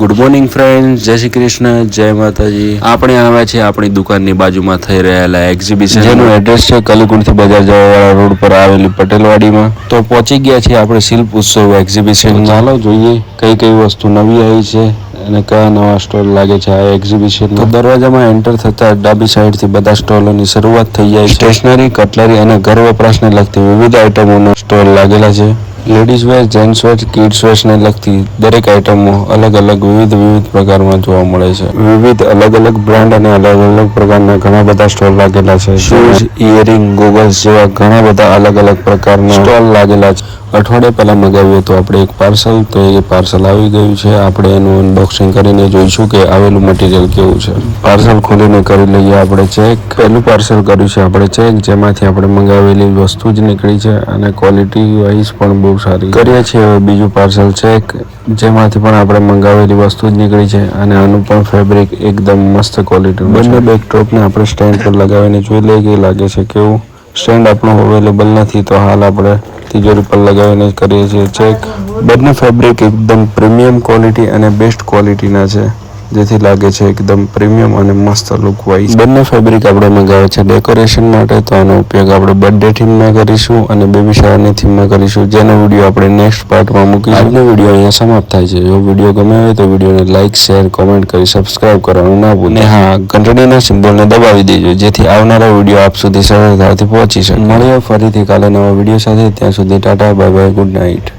Good morning friend જય શ્રી કૃષ્ણ. જય માતાજી. આપણે આવ્યા છે આપણી દુકાનની બાજુમાં થઈ રહેલા એક્ઝિબિશન જેનું એડ્રેસ છે કલુકુંડથી બજાર જવાવાળા રોડ પર આવેલી પટેલવાડીમાં. તો પહોંચી ગયા છીએ આપણે શિલ્પ ઉત્સવ એક્ઝિબિશન ચાલો જોઈએ કઈ કઈ વસ્તુ નવી આવી છે અને કયા નવા સ્ટોલ લાગે છે આ એક્ઝિબિશન તો દરવાજામાં એન્ટર થતા ડાબી સાઈડથી બધા સ્ટોલોની શરૂઆત થઈ જાય છે. સ્ટેશનરી કટલરી અને ઘર વપરાશને લગતી વિવિધ આઇટમોનો સ્ટોલ લાગેલા છે. Ladies wear gents wear kids વેર્સને લગતી દરેક આઇટમો અલગ અલગ વિવિધ વિવિધ પ્રકારમાં જોવા મળે છે. વિવિધ અલગ અલગ બ્રાન્ડ અને અલગ અલગ પ્રકારના ઘણા બધા સ્ટોલ લાગેલા છે. શૂઝ ઇયરિંગ ગોગલ્સ જેવા ઘણા બધા અલગ અલગ પ્રકારના સ્ટોલ લાગેલા છે. અઠવાડિયા પહેલા મગાવ્યું હતું આપણે એક પાર્સલ તો એ પાર્સલ આવી ગયું છે. આપણે એનું અનબોક્સિંગ કરીને જોઈશું કે આવેલું મટીરિયલ કેવું છે. પાર્સલ ખોલીને કરી લઈએ આપણે ચેક પહેલું પાર્સલ કર્યું છે આપણે ચેક જેમાંથી આપણે મંગાવેલી વસ્તુ જ નીકળી છે અને ક્વોલિટી વાઇઝ પણ બહુ સારી. કરીએ છીએ હવે બીજું પાર્સલ ચેક જેમાંથી પણ આપણે મંગાવેલી વસ્તુ જ નીકળી છે અને આનું પણ ફેબ્રિક એકદમ મસ્ત ક્વોલિટી બંને બેકટોપને આપણે સ્ટેન્ડ પર લગાવીને જોઈ લઈએ કે લાગે છે કેવું. સ્ટેન્ડ આપણું અવેલેબલ નથી તો હાલ આપણે તિજોરી પર લગાવીને કરીએ છીએ ચેક બંને ફેબ્રિક એકદમ પ્રીમિયમ ક્વોલિટી અને બેસ્ટ ક્વોલિટીના છે. જેથી લાગે છે એકદમ પ્રીમિયમ અને મસ્ત લુક વાઇઝ બંને ફેબ્રિક આપણે મંગાવે છે ડેકોરેશન માટે તો આનો ઉપયોગ આપણે બર્થડે થીમમાં કરીશું અને બેબી શાવરની થીમમાં કરીશું જેનો વીડિયો આપણે નેક્સ્ટ પાર્ટમાં મૂકીશું. આજનો વીડિયો અહીંયા સમાપ્ત થાય છે. જો વીડિયો ગમે હોય તો વિડીયોને લાઇક શેર કોમેન્ટ કરી સબસ્ક્રાઇબ કરવાનું ના ભૂલે. હા ઘંટડીના સિમ્બોલને દબાવી દેજો જેથી આવનારા વીડિયો આપ સુધી સરળતાથી પહોંચી શકે. મળીએ ફરીથી કાલે નવા વીડિયો સાથે. ત્યાં સુધી tata bye bye good night.